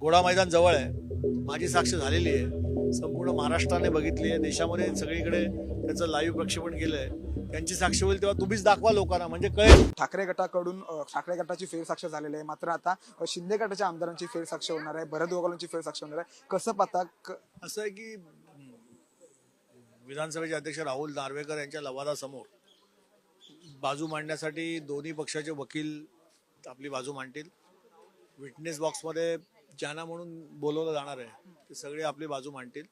घोडा मैदान जवळ आहे. माझी साक्ष झालेली आहे. संपूर्ण महाराष्ट्राने बघितली आहे. देशामध्ये सगळीकडे त्याचं लाईव्ह प्रक्षेपण केलं आहे त्यांची साक्ष होईल तेव्हा तुम्हीच दाखवा लोकांना. म्हणजे कळेल. ठाकरे गटाकडून ठाकरे गटाची फेरसाक्ष झालेली आहे. मात्र आता शिंदे गटाच्या आमदारांची फेरसाक्ष होणार आहे. भरत गोगावलांची फेरसाक्ष होणार आहे. कसं पाहता असं आहे की विधानसभेचे अध्यक्ष राहुल नार्वेकर यांच्या लवादासमोर बाजू मांडण्यासाठी दोन्ही पक्षाचे वकील आपली बाजू मांडतील. विटनेस बॉक्समध्ये ज्यांना म्हणून बोलवलं जाणार आहे ते सगळे आपली बाजू मांडतील.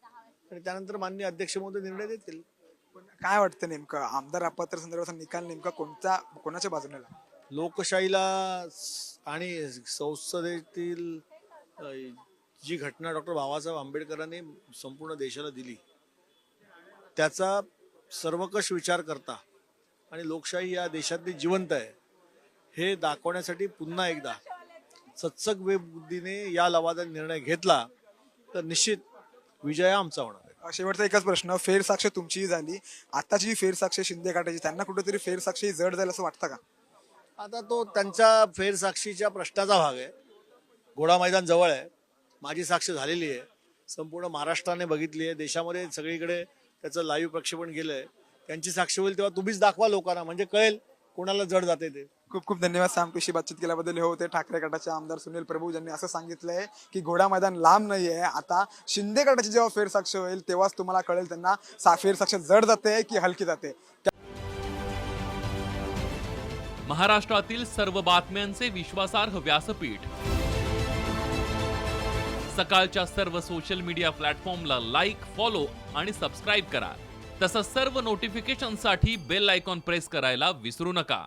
आणि त्यानंतर मान्य अध्यक्ष महोदय निर्णय देतील. पण काय वाटतं नेमकं? आमदार अपात्र संदर्भाचा निकाल नेमका कोणत्या कोणाच्या बाजूने लागला? लोकशाहीला स- आणि संसदेतील अ, जी घटना डॉक्टर बाबासाहेब आंबेडकरांनी संपूर्ण देशाला दिली त्याचा सर्वकष विचार करता आणि लोकशाही या देशातली जिवंत आहे हे दाखवण्यासाठी पुन्हा एकदा सत्सक बुद्धीने या लवादाने निर्णय घेतला तर निश्चित विजय आमचा होणार आहे. शेवटचा एकच प्रश्न फेरसाक्ष तुमचीही झाली आताची जी फेरसाक्ष शिंदे गटाची त्यांना कुठेतरी फेरसाक्ष ही जड जाईल असं वाटतं का? आता तो त्यांच्या फेरसाक्षीच्या प्रश्नाचा भाग आहे. घोडा मैदान जवळ आहे. माझी साक्ष झालेली आहे. संपूर्ण महाराष्ट्राने बघितली आहे. देशामध्ये सगळीकडे त्याचं लाईव्ह प्रक्षेपण केलं आहे त्यांची साक्ष होईल तेव्हा तुम्हीच दाखवा लोकांना. म्हणजे कळेल कोणाला जड जाते ते. खूप खूप धन्यवाद. सामकृषी बातचीत केल्याबद्दल? हे होते ठाकरे गटाचे आमदार सुनील प्रभू ज्यांनी असं सांगितलंय की घोडा मैदान लांब नाही आहे आता शिंदे गटाची जेव्हा फेरसाक्ष होईल तेव्हाच तुम्हाला कळेल त्यांना सा फेरसाक्ष जड जाते की हलकी जाते. महाराष्ट्रातील सर्व बातम्यांचे विश्वासार्ह व्यासपीठ. सकाळच्या सर्व सोशल मीडिया प्लॅटफॉर्मला लाईक फॉलो आणि सबस्क्राईब करा. तसंच सर्व नोटिफिकेशनसाठी बेल आयकॉन प्रेस करायला विसरू नका.